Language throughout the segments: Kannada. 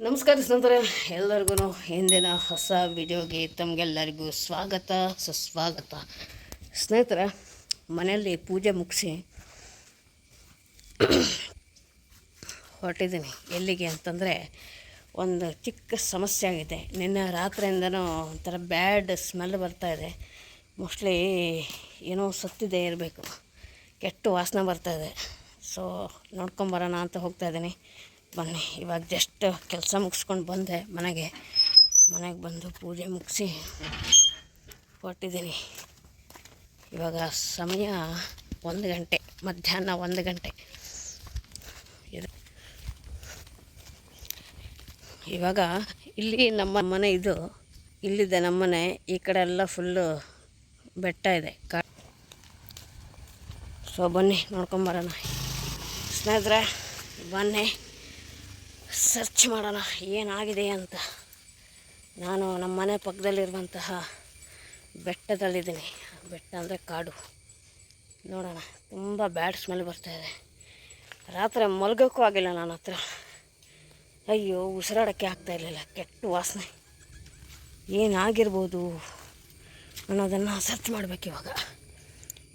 ನಮಸ್ಕಾರ ಸ್ನೇಹಿತರೆ, ಎಲ್ಲರಿಗೂ ಹಿಂದಿನ ಹೊಸ ವಿಡಿಯೋಗೆ ತಮಗೆಲ್ಲರಿಗೂ ಸ್ವಾಗತ, ಸುಸ್ವಾಗತ. ಸ್ನೇಹಿತರೆ, ಮನೆಯಲ್ಲಿ ಪೂಜೆ ಮುಗಿಸಿ ಹೊರಟಿದ್ದೀನಿ. ಎಲ್ಲಿಗೆ ಅಂತಂದರೆ, ಒಂದು ಚಿಕ್ಕ ಸಮಸ್ಯೆ ಆಗಿದೆ. ನಿನ್ನೆ ರಾತ್ರಿಯಿಂದನೂ ಒಂಥರ ಬ್ಯಾಡ್ ಸ್ಮೆಲ್ ಬರ್ತಾ ಇದೆ. ಮೋಸ್ಟ್ಲಿ ಏನೋ ಸತ್ತಿದೆ ಇರಬೇಕು. ಕೆಟ್ಟ ವಾಸನೆ ಬರ್ತಾ ಇದೆ. ಸೊ ನೋಡ್ಕೊಂಬರೋಣ ಅಂತ ಹೋಗ್ತಾ ಇದ್ದೀನಿ. ಬನ್ನಿ, ಇವಾಗ ಜಸ್ಟ್ ಕೆಲಸ ಮುಗಿಸ್ಕೊಂಡು ಬಂದೆ, ಮನೆಗೆ. ಮನೆಗೆ ಬಂದು ಪೂಜೆ ಮುಗಿಸಿ ಕೊಟ್ಟಿದ್ದೀನಿ ಇವಾಗ ಸಮಯ ಒಂದು ಗಂಟೆ, ಮಧ್ಯಾಹ್ನ ಒಂದು ಗಂಟೆ. ಇವಾಗ ಇಲ್ಲಿ ನಮ್ಮ ಮನೆ ಇದು, ಇಲ್ಲಿದೆ ನಮ್ಮನೆ ಈ ಕಡೆ ಎಲ್ಲ ಫುಲ್ಲು ಬೆಟ್ಟ ಇದೆ. ಕಾ ಸೊ ಬನ್ನಿ ನೋಡ್ಕೊಂಬರೋಣ ಸ್ನೇಹಿತರೆ, ಬನ್ನಿ. ಸರ್ಚ್ ಮಾಡೋಣ, ಏನಾಗಿದೆ ಅಂತ. ನಾನು ನಮ್ಮ ಮನೆ ಪಕ್ಕದಲ್ಲಿರುವಂತಹ ಬೆಟ್ಟದಲ್ಲಿದ್ದೀನಿ. ಬೆಟ್ಟ ಅಂದರೆ ಕಾಡು. ನೋಡೋಣ, ತುಂಬ ಬ್ಯಾಡ್ ಸ್ಮೆಲ್ ಬರ್ತಾಯಿದೆ ರಾತ್ರಿ ಮಲ್ಗೋಕ್ಕೂ ಆಗಿಲ್ಲ ನನ್ನ ಹತ್ರ. ಅಯ್ಯೋ, ಉಸಿರಾಡೋಕ್ಕೆ ಆಗ್ತಾ ಇರಲಿಲ್ಲ. ಕೆಟ್ಟ ವಾಸನೆ. ಏನಾಗಿರ್ಬೋದು ಅನ್ನೋದನ್ನು ಸರ್ಚ್ ಮಾಡಬೇಕು ಇವಾಗ.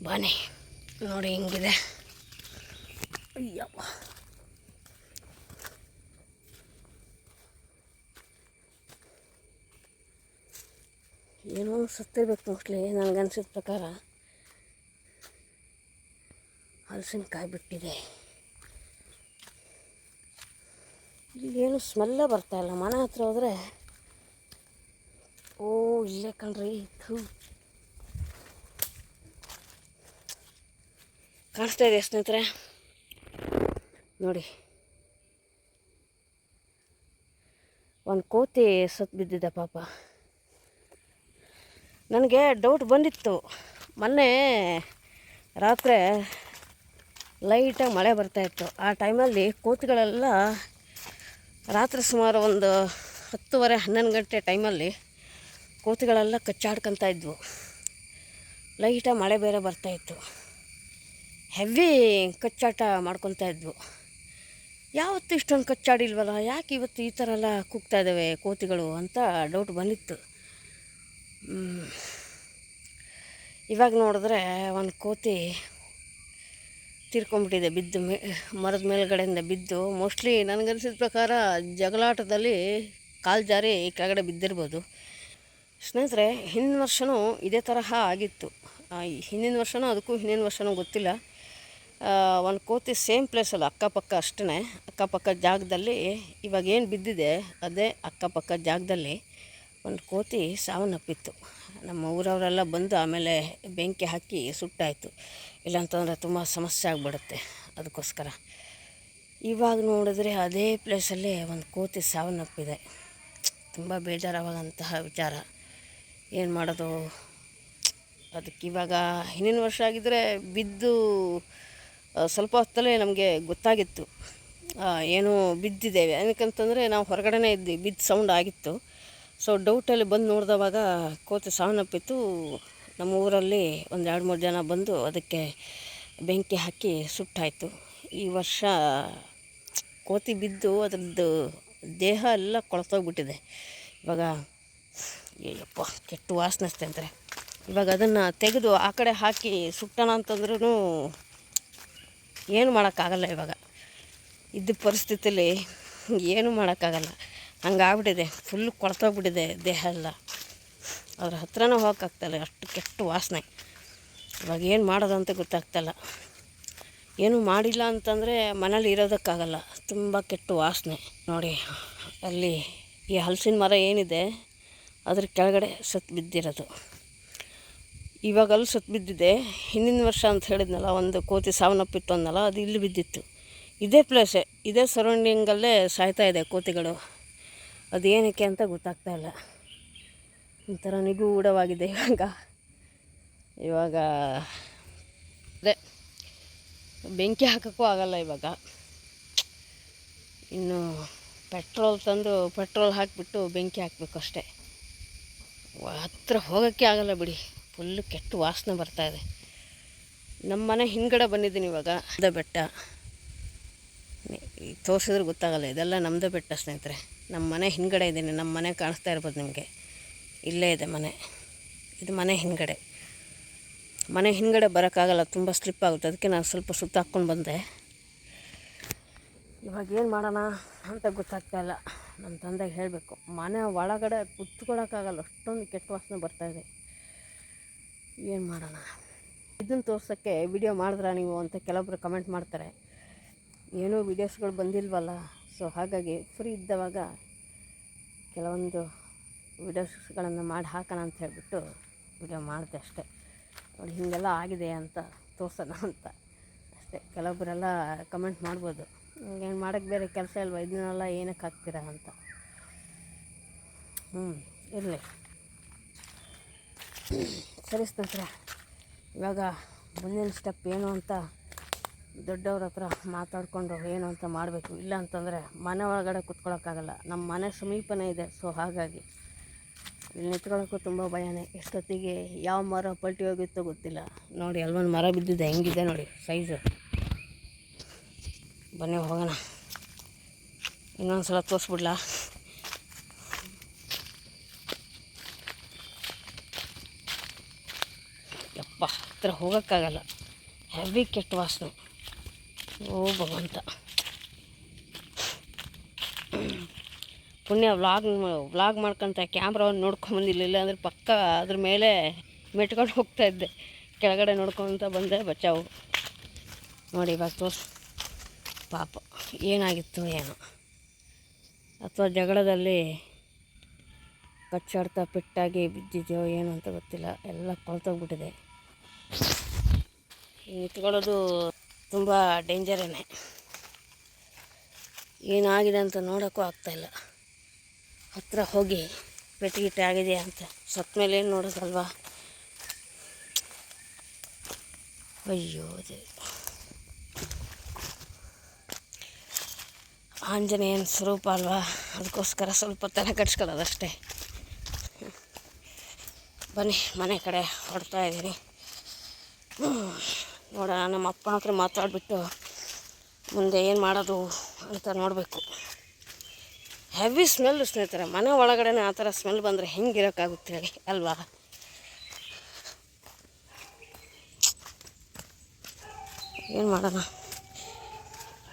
ಬನ್ನಿ, ನೋಡಿ ಹೆಂಗಿದೆ. ಅಯ್ಯಪ್ಪ. ಏನೋ ಸತ್ತಿರ್ಬೇಕು ಮೋಸ್ಟ್ಲಿ ನನಗನ್ಸಿದ ಪ್ರಕಾರ. ಹಲಸಿನಕಾಯಿ ಬಿಟ್ಟಿದೆ. ಏನು ಸ್ಮೆಲ್ಲ ಬರ್ತಾ ಇಲ್ಲ. ಮನೆ ಹತ್ರ ಹೋದರೆ, ಓ, ಇಲ್ಲೇ ಕಣ್ರಿ. ಥೂ. ಕಾಣಿಸ್ತಾ ಇದೆ ಸ್ನೇಹಿತರೆ. ನೋಡಿ. ಒಂದು ಕೋತಿ ಸತ್ತು ಬಿದ್ದಿದೆ ಪಾಪ. ನನಗೆ ಡೌಟ್ ಬಂದಿತ್ತು. ಮೊನ್ನೆ ರಾತ್ರಿ ಲೈಟಾಗಿ ಮಳೆ ಬರ್ತಾಯಿತ್ತು ಆ ಟೈಮಲ್ಲಿ ಕೋತಿಗಳೆಲ್ಲ ರಾತ್ರಿ ಸುಮಾರು ಒಂದು ಹತ್ತುವರೆ, ಹನ್ನೊಂದು ಗಂಟೆ ಟೈಮಲ್ಲಿ ಕೋತಿಗಳೆಲ್ಲ ಕಚ್ಚಾಡ್ಕೊತ ಇದ್ವು. ಲೈಟಾಗಿ ಮಳೆ ಬೇರೆ ಬರ್ತಾಯಿತ್ತು ಹೆವಿ ಕಚ್ಚಾಟ ಮಾಡ್ಕೊತಾ ಇದ್ವು. ಯಾವತ್ತು ಇಷ್ಟೊಂದು ಕಚ್ಚಾಡಿಲ್ವಲ್ಲ? ಯಾಕೆ ಇವತ್ತು ಈ ಥರ ಎಲ್ಲ ಕೂಗ್ತಾ ಇದ್ದಾವೆ ಕೋತಿಗಳು ಅಂತ ಡೌಟ್ ಬಂದಿತ್ತು. ಇವಾಗ ನೋಡಿದ್ರೆ ಒಂದು ಕೋತಿ ತೀರ್ಕೊಂಬಿಟ್ಟಿದೆ, ಬಿದ್ದು ಮರದ ಮೇಲುಗಡೆಯಿಂದ ಬಿದ್ದು. ಮೋಸ್ಟ್ಲಿ ನನಗನ್ಸಿದ ಪ್ರಕಾರ ಜಗಳಾಟದಲ್ಲಿ ಕಾಲು ಜಾರಿ ಕೆಳಗಡೆ ಬಿದ್ದಿರ್ಬೋದು. ಸ್ನೇಹಿತರೆ, ಹಿಂದಿನ ವರ್ಷವೂ ಇದೇ ತರಹ ಆಗಿತ್ತು. ಹಿಂದಿನ ವರ್ಷವೂ ಅದಕ್ಕೂ ಹಿಂದಿನ ವರ್ಷನೂ ಗೊತ್ತಿಲ್ಲ. ಒಂದು ಕೋತಿ ಸೇಮ್ ಪ್ಲೇಸಲ್ಲ ಅಕ್ಕಪಕ್ಕ ಅಷ್ಟೇ ಅಕ್ಕಪಕ್ಕ ಜಾಗದಲ್ಲಿ ಇವಾಗ ಏನು ಬಿದ್ದಿದೆ, ಅದೇ ಅಕ್ಕಪಕ್ಕ ಜಾಗದಲ್ಲಿ. ಒಂದು ಕೋತಿ ಸಾವನ್ನಪ್ಪಿತ್ತು. ನಮ್ಮ ಊರವರೆಲ್ಲ ಬಂದು ಆಮೇಲೆ ಬೆಂಕಿ ಹಾಕಿ ಸುಟ್ಟಾಯಿತು. ಇಲ್ಲಾಂತಂದರೆ ತುಂಬ ಸಮಸ್ಯೆ ಆಗಿಬಿಡುತ್ತೆ ಅದಕ್ಕೋಸ್ಕರ. ಇವಾಗ ನೋಡಿದ್ರೆ ಅದೇ ಪ್ಲೇಸಲ್ಲಿ ಒಂದು ಕೋತಿ ಸಾವನ್ನಪ್ಪಿದೆ. ತುಂಬ ಬೇಜಾರಾವಾಗಂತಹ ವಿಚಾರ. ಏನು ಮಾಡೋದು? ಅದಕ್ಕೆ ಇವಾಗ ಹಿಂದಿನ ವರ್ಷ ಆಗಿದ್ದರೆ ಬಿದ್ದು ಸ್ವಲ್ಪ ಹೊತ್ತಲ್ಲೇ ನಮಗೆ ಗೊತ್ತಾಗಿತ್ತು. ಏನು ಬಿದ್ದಿದ್ದೇವೆ. ಏನಕ್ಕಂತಂದರೆ ನಾವು ಹೊರಗಡೆನೇ ಇದ್ವಿ. ಬಿದ್ದು ಸೌಂಡ್ ಆಗಿತ್ತು. ಸೊ ಡೌಟಲ್ಲಿ ಬಂದು ನೋಡಿದವಾಗ ಕೋತಿ ಸಾವನ್ನಪ್ಪಿತ್ತು ನಮ್ಮ ಊರಲ್ಲಿ ಒಂದು ಎರಡು ಮೂರು ಜನ ಬಂದು ಅದಕ್ಕೆ ಬೆಂಕಿ ಹಾಕಿ ಸುಟ್ಟಾಯಿತು. ಈ ವರ್ಷ ಕೋತಿ ಬಿದ್ದು ಅದರದ್ದು ದೇಹ ಎಲ್ಲ ಕೊಳತೋಗ್ಬಿಟ್ಟಿದೆ. ಇವಾಗ ಅಯ್ಯಪ್ಪ ಕೆಟ್ಟು ವಾಸನೆ ಅಂತಾರೆ. ಇವಾಗ ಅದನ್ನು ತೆಗೆದು ಆ ಕಡೆ ಹಾಕಿ ಸುಟ್ಟಣ ಅಂತಂದ್ರೂ ಏನು ಮಾಡೋಕ್ಕಾಗಲ್ಲ ಇವಾಗ. ಇದ್ದ ಪರಿಸ್ಥಿತಿಲಿ ಏನು ಮಾಡೋಕ್ಕಾಗಲ್ಲ. ಹಂಗಾಗ್ಬಿಟ್ಟಿದೆ. ಫುಲ್ ಕೊಳ್ತೋಗ್ಬಿಟ್ಟಿದೆ ದೇಹ ಎಲ್ಲ. ಅದ್ರ ಹತ್ರನೂ ಹೋಗೋಕ್ಕಾಗ್ತಾಯಿಲ್ಲ ಅಷ್ಟು ಕೆಟ್ಟ ವಾಸನೆ. ಇವಾಗ ಏನು ಮಾಡೋದು ಅಂತ ಗೊತ್ತಾಗ್ತಾಯಿಲ್ಲ ಏನು ಮಾಡಿಲ್ಲ ಅಂತಂದರೆ ಮನೇಲಿ ಇರೋದಕ್ಕಾಗಲ್ಲ. ತುಂಬ ಕೆಟ್ಟ ವಾಸನೆ. ನೋಡಿ, ಅಲ್ಲಿ ಈ ಹಲಸಿನ ಮರ ಏನಿದೆ, ಅದ್ರ ಕೆಳಗಡೆ ಸತ್ತು ಬಿದ್ದಿರೋದು. ಇವಾಗ ಅಲ್ಲಿ ಸತ್ತು ಬಿದ್ದಿದೆ. ಹಿಂದಿನ ವರ್ಷ ಅಂತ ಹೇಳಿದ್ನಲ್ಲ, ಒಂದು ಕೋತಿ ಸಾವನ್ನಪ್ಪಿತ್ತು ಅಂದಲ್ಲ ಅದು ಇಲ್ಲಿ ಬಿದ್ದಿತ್ತು. ಇದೇ ಪ್ಲೇಸೇ ಇದೇ ಸರೌಂಡಿಂಗಲ್ಲೇ ಸಾಯ್ತಾ ಇದೆ ಕೋತಿಗಳು. ಅದು ಏನಕ್ಕೆ ಅಂತ ಗೊತ್ತಾಗ್ತಾ ಇಲ್ಲ. ಒಂಥರ ನಿಗೂಢವಾಗಿದೆ ಇವಾಗ. ಇವಾಗ ಅದೇ ಬೆಂಕಿ ಹಾಕೋಕ್ಕೂ ಆಗಲ್ಲ ಇವಾಗ. ಇನ್ನು ಪೆಟ್ರೋಲ್ ತಂದು ಪೆಟ್ರೋಲ್ ಹಾಕಿಬಿಟ್ಟು ಬೆಂಕಿ ಹಾಕಬೇಕು ಅಷ್ಟೇ. ಹತ್ರ ಹೋಗೋಕ್ಕೆ ಆಗಲ್ಲ ಬಿಡಿ. ಫುಲ್ಲು ಕೆಟ್ಟ ವಾಸನೆ ಬರ್ತಾ ಇದೆ. ನಮ್ಮ ಮನೆ ಹಿಂದ್ಗಡೆ ಬಂದಿದ್ದೀನಿ ಇವಾಗ. ಅದ ಬೆಟ್ಟ. ತೋರಿಸಿದ್ರೆ ಗೊತ್ತಾಗಲ್ಲ. ಇದೆಲ್ಲ ನಮ್ಮದೇ ಬೆಟ್ಟ ಸ್ನೇಹಿತರೆ. ನಮ್ಮ ಮನೆ ಹಿಂದ್ಗಡೆ ಇದ್ದೀನಿ. ನಮ್ಮ ಮನೆ ಕಾಣಿಸ್ತಾ ಇರ್ಬೋದು ನಿಮಗೆ. ಇಲ್ಲೇ ಇದೆ ಮನೆ. ಇದು ಮನೆ ಹಿಂದ್ಗಡೆ. ಮನೆ ಹಿಂದ್ಗಡೆ ಬರೋಕ್ಕಾಗಲ್ಲ, ತುಂಬ ಸ್ಲಿಪ್ ಆಗುತ್ತೆ. ಅದಕ್ಕೆ ನಾನು ಸ್ವಲ್ಪ ಸುತ್ತ ಹಾಕ್ಕೊಂಡು ಬಂದೆ. ಇವಾಗ ಏನು ಮಾಡೋಣ ಅಂತ ಗೊತ್ತಾಗ್ತಾ ಇಲ್ಲ. ನಮ್ಮ ತಂದೆಗೆ ಹೇಳಬೇಕು. ಮನೆ ಒಳಗಡೆ ಕುತ್ಕೊಳ್ಳೋಕ್ಕಾಗಲ್ಲ ಅಷ್ಟೊಂದು ಕೆಟ್ಟ ವಾಸನೆ ಬರ್ತಾಯಿದೆ ಏನು ಮಾಡೋಣ? ಇದನ್ನು ತೋರ್ಸೋಕ್ಕೆ ವಿಡಿಯೋ ಮಾಡಿದ್ರ ನೀವು ಅಂತ ಕೆಲವೊಬ್ರು ಕಮೆಂಟ್ ಮಾಡ್ತಾರೆ. ಏನೂ ವಿಡಿಯೋಸ್ಗಳು ಬಂದಿಲ್ವಲ್ಲ? ಸೊ ಹಾಗಾಗಿ ಫ್ರೀ ಇದ್ದವಾಗ ಕೆಲವೊಂದು ವಿಡಿಯೋಸ್ಗಳನ್ನು ಮಾಡಿ ಹಾಕೋಣ ಅಂತ ಹೇಳಿಬಿಟ್ಟು ವಿಡಿಯೋ ಮಾಡಿದೆ ಅಷ್ಟೇ. ನೋಡಿ, ಹೀಗೆಲ್ಲ ಆಗಿದೆ ಅಂತ ತೋರ್ಸೋಣ ಅಂತ. ಅಷ್ಟೇ. ಕೆಲವೊಬ್ಬರೆಲ್ಲ ಕಮೆಂಟ್ ಮಾಡ್ಬೋದು. ಏನು ಮಾಡೋಕ್ಕೆ ಬೇರೆ ಕೆಲಸ ಇಲ್ವ? ಇದನ್ನೆಲ್ಲ ಏನಕ್ಕೆ ಹಾಕ್ತೀರಾ ಅಂತ. ಹ್ಞೂ ಇರಲಿ. ಸರಿ ಸ್ನೇಹಿತರೆ, ಇವಾಗ ಮುಂದಿನ ಸ್ಟೆಪ್ ಏನು ಅಂತ ದೊಡ್ಡವ್ರ ಹತ್ರ ಮಾತಾಡಿಕೊಂಡು ಏನು ಅಂತ ಮಾಡಬೇಕು, ಇಲ್ಲ ಅಂತಂದರೆ ಮನೆ ಒಳಗಡೆ ಕುತ್ಕೊಳ್ಳೋಕ್ಕಾಗಲ್ಲ ನಮ್ಮ ಮನೆ ಸಮೀಪನೇ ಇದೆ, ಸೊ ಹಾಗಾಗಿ ಇಲ್ಲಿ ನಿಂತ್ಕೊಳ್ಳೋಕ್ಕೂ ತುಂಬ ಭಯನೇ. ಎಷ್ಟೊತ್ತಿಗೆ ಯಾವ ಮರ ಪಲ್ಟಿ ಹೋಗಿತ್ತೋ ಗೊತ್ತಿಲ್ಲ. ನೋಡಿ ಅಲ್ಲೊಂದು ಮರ ಬಿದ್ದಿದೆ, ಹೆಂಗಿದೆ ನೋಡಿ ಸೈಜು ಬನ್ನಿ, ಹೋಗೋಣ. ಇನ್ನೊಂದು ಸಲ ತೋರಿಸ್ಬಿಡ್ಲಾ. ಯಪ್ಪ, ಹತ್ರ ಹೋಗೋಕ್ಕಾಗಲ್ಲ. ಹೆವಿ ಕೆಟ್ಟ ವಾಸನೆ. ಓ ಭಗವಂತ ಪುಣ್ಯ ವ್ಲಾಗ್ ವ್ಲಾಗ್ ಮಾಡ್ಕೊಂತ ಕ್ಯಾಮ್ರಾವನ್ನು ನೋಡ್ಕೊಂಬಂದಿಲ್ಲ ಅಂದರೆ ಪಕ್ಕ ಅದ್ರ ಮೇಲೆ ಮೆಟ್ಕೊಂಡು ಹೋಗ್ತಾ ಇದ್ದೆ. ಕೆಳಗಡೆ ನೋಡ್ಕೊತ ಬಂದೆ ಬಚಾವು. ನೋಡಿ ಇವಾಗ ತೋರ್ಸು. ಪಾಪ, ಏನಾಗಿತ್ತು ಏನೋ. ಅಥವಾ ಜಗಳದಲ್ಲಿ ಕಚ್ಚಾಡ್ತಾ, ಪೆಟ್ಟಾಗಿ ಬಿದ್ದಿದೆಯೋ ಏನು ಅಂತ ಗೊತ್ತಿಲ್ಲ. ಎಲ್ಲ ಕೊಳ್ತೋಗ್ಬಿಟ್ಟಿದೆ. ನಿಂತ್ಕೊಳ್ಳೋದು ತುಂಬ ಡೇಂಜರೇನೆ ಏನಾಗಿದೆ ಅಂತ ನೋಡೋಕ್ಕೂ ಆಗ್ತಾಯಿಲ್ಲ ಹತ್ರ ಹೋಗಿ ಪೆಟ್ಟಿಗಿಟ್ಟೆ ಆಗಿದೆಯಾ ಅಂತ ಸತ್ತ ಮೇಲೆ ಏನು ನೋಡೋದಲ್ವಾ? ಅಯ್ಯೋ. ಆಂಜನೇಯನ ಸ್ವರೂಪ ಅಲ್ವಾ? ಅದಕ್ಕೋಸ್ಕರ ಸ್ವಲ್ಪ ತಲೆ ಕಟ್ಸ್ಕೊಳ್ಳೋದಷ್ಟೇ. ಬನ್ನಿ, ಮನೆ ಕಡೆ ಹೊಡ್ತಾ ಇದ್ದೀನಿ. ನೋಡೋಣ ನಮ್ಮ ಅಪ್ಪನ ಹತ್ರ ಮಾತಾಡಿಬಿಟ್ಟು ಮುಂದೆ ಏನು ಮಾಡೋದು ಅಂತ ನೋಡಬೇಕು. ಹೆವಿ ಸ್ಮೆಲ್ ಸ್ನೇಹಿತರೆ, ಮನೆ ಒಳಗಡೆನೇ ಆ ಥರ ಸ್ಮೆಲ್ ಬಂದರೆ ಹೆಂಗಿರೋಕ್ಕಾಗುತ್ತೆ ಹೇಳಿ, ಅಲ್ವಾ? ಏನು ಮಾಡೋಣ?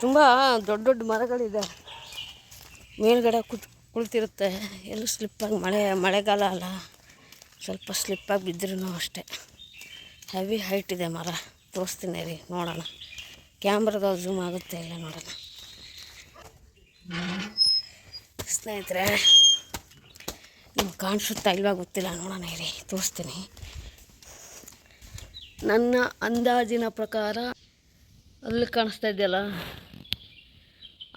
ತುಂಬ ದೊಡ್ಡ ದೊಡ್ಡ ಮರಗಳಿದೆ. ಮೇಲ್ಗಡೆ ಕುತ್, ಕುಳಿತಿರುತ್ತೆ. ಎಲ್ಲೂ ಸ್ಲಿಪ್ಪಾಗಿ ಮಳೆ, ಮಳೆಗಾಲ ಅಲ್ಲ. ಸ್ವಲ್ಪ ಸ್ಲಿಪ್ಪಾಗಿ ಬಿದ್ದರೂ ಅಷ್ಟೇ. ಹೆವಿ ಹೈಟ್ ಇದೆ ಮರ. ತೋರಿಸ್ತೀನಿ ರೀ, ನೋಡೋಣ. ಕ್ಯಾಮ್ರದಾಗ ಝೂಮ್ ಆಗುತ್ತೆ ಇಲ್ಲ ನೋಡೋಣ. ಸ್ನೇಹಿತರೆ, ನಿಮ್ಗೆ ಕಾಣಿಸುತ್ತಾ ಇಲ್ವಾ ಗೊತ್ತಿಲ್ಲ, ನೋಡೋಣ ರೀ ತೋರಿಸ್ತೀನಿ. ನನ್ನ ಅಂದಾಜಿನ ಪ್ರಕಾರ ಅಲ್ಲಿ ಕಾಣಿಸ್ತಾ ಇದೆಯಲ್ಲ,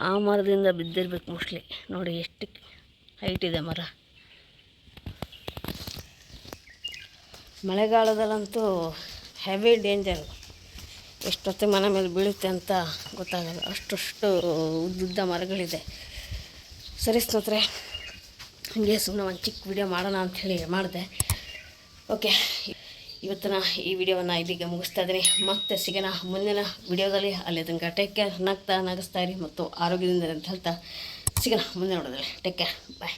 ಆ ಮರದಿಂದ ಬಿದ್ದಿರ್ಬೇಕು ಮೋಸ್ಟ್ಲಿ ನೋಡಿ ಎಷ್ಟು ಹೈಟ್ ಇದೆ ಮರ. ಮಳೆಗಾಲದಲ್ಲಂತೂ ಹೆವಿ ಡೇಂಜರ್ ಎಷ್ಟೊತ್ತು ಮನೆ ಮೇಲೆ ಬೀಳುತ್ತೆ ಅಂತ ಗೊತ್ತಾಗಲ್ಲ. ಅಷ್ಟಷ್ಟು ಉದ್ದುದ್ದ ಮರಗಳಿದೆ. ಸರಿ ಸ್ನೇಹಿತರೆ, ಹಿಂಗೆ ಸುಮ್ಮನೆ ಒಂದು ಚಿಕ್ಕ ವಿಡಿಯೋ ಮಾಡೋಣ ಅಂಥೇಳಿ ಮಾಡಿದೆ. ಓಕೆ ಇವತ್ತಿನ ಈ ವಿಡಿಯೋವನ್ನು ಇಲ್ಲಿಗೆ ಮುಗಿಸ್ತಾ ಇದ್ದೀನಿ. ಮತ್ತೆ ಸಿಗೋಣ ಮುಂದಿನ ವಿಡಿಯೋದಲ್ಲಿ ಅಲ್ಲಿ ತನಕ ಟೇಕ್ ಕೇರ್ ನಗ್ತಾ, ನಗಿಸ್ತಾ ಇರಿ ಮತ್ತು ಆರೋಗ್ಯದಿಂದ ಅಂತ ಹೇಳ್ತಾ ಸಿಗೋಣ ಮುಂದೆ ನೋಡೋದ್ರಲ್ಲಿ ಟೇಕ್ ಕೇರ್ ಬಾಯ್